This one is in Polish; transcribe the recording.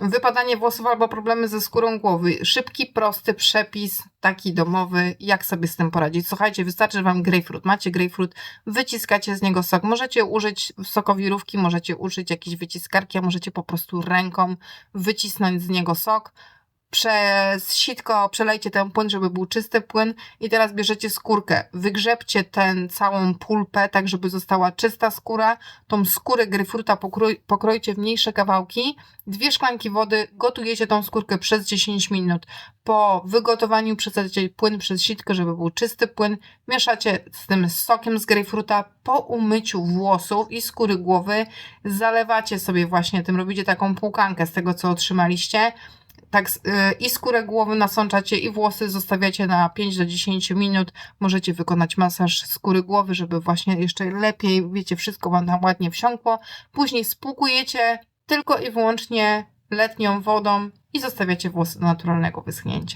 Wypadanie włosów albo problemy ze skórą głowy. Szybki, prosty przepis, taki domowy, jak sobie z tym poradzić. Słuchajcie, wystarczy Wam grapefruit. Macie grapefruit, wyciskacie z niego sok. Możecie użyć sokowirówki, możecie użyć jakiejś wyciskarki, a możecie po prostu ręką wycisnąć z niego sok. Przez sitko przelejcie ten płyn, żeby był czysty płyn i teraz bierzecie skórkę. Wygrzebcie ten całą pulpę, tak żeby została czysta skóra. Tą skórę gryfruta pokrojcie w mniejsze kawałki. Dwie szklanki wody, gotujecie tą skórkę przez 10 minut. Po wygotowaniu przesadzacie płyn przez sitkę, żeby był czysty płyn. Mieszacie z tym sokiem z grejpfruta. Po umyciu włosów i skóry głowy zalewacie sobie właśnie tym, robicie taką płukankę z tego, co otrzymaliście tak y, i skórę głowy nasączacie i włosy zostawiacie na 5 do 10 minut. Możecie wykonać masaż skóry głowy, żeby właśnie jeszcze lepiej, wiecie, wszystko wam tam ładnie wsiąkło. Później spłukujecie tylko i wyłącznie letnią wodą i zostawiacie włosy do naturalnego wyschnięcia.